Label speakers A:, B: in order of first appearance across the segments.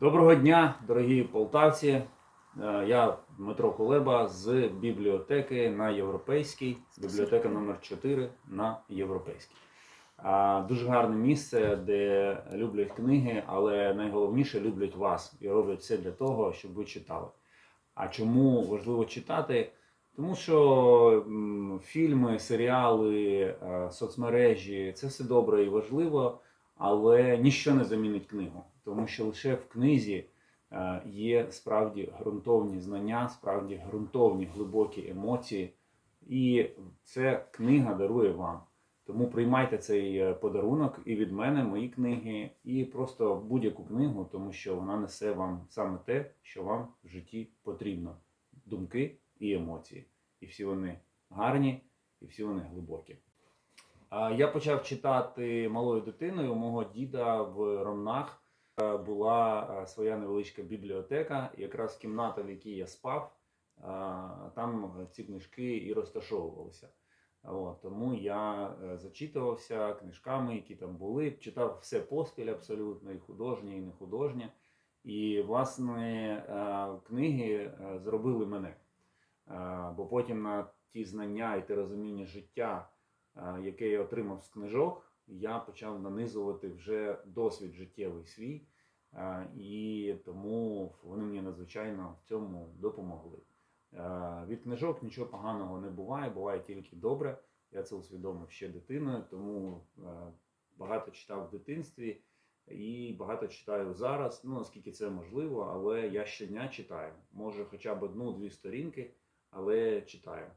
A: Доброго дня, дорогі полтавці. Е, Я Дмитро Кулеба з бібліотеки на Європейській, бібліотека номер 4 на Європейській. Дуже гарне місце, де люблять книги, але найголовніше люблять вас і роблять все для того, щоб ви читали. А чому важливо читати? Тому що фільми, серіали, е, соцмережі це все добре і важливо, але ніщо не замінить книгу. Тому що лише в книзі е, є справді ґрунтовні знання, справді ґрунтовні глибокі емоції, і це книга дарує вам. Тому приймайте цей е, подарунок і від мене, мої книги, і просто будь-яку книгу, тому що вона несе вам саме те, що вам в житті потрібно: думки і емоції. І всі вони гарні, і всі вони глибокі. Я почав читати малою дитиною. Мого діда в Ромнах була е, своя невеличка бібліотека, якраз кімната, в якій я спав, е, там ці книжки і розташовувалися. От, тому я е, зачитувався книжками, які там були, читав все поспіль абсолютно, і художнє, і не художнє. І, власне, е, книги е, зробили мене. Е, Бо потім на ті знання і те розуміння життя, е, яке я отримав з книжок, я почав нанизувати вже досвід життєвий свій. Е, І тому вони мені надзвичайно в цьому допомогли. Е, Від книжок нічого поганого не буває, буває тільки добре. Я це усвідомив ще дитиною, тому е, багато читав в дитинстві і багато читаю зараз. Ну наскільки це можливо, але я щодня читаю. Може, хоча б одну-дві сторінки, але читаю.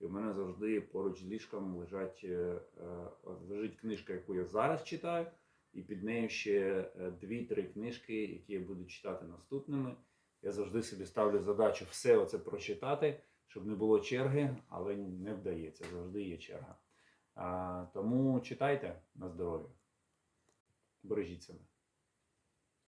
A: І в мене завжди поруч з ліжком лежать, е, е, лежить книжка, яку я зараз читаю, і під нею ще е, дві-три книжки, які я буду читати наступними. Я завжди собі ставлю задачу все оце прочитати, щоб не було черги, але не вдається, завжди є черга. Тому читайте на здоров'я. Бережіть себе.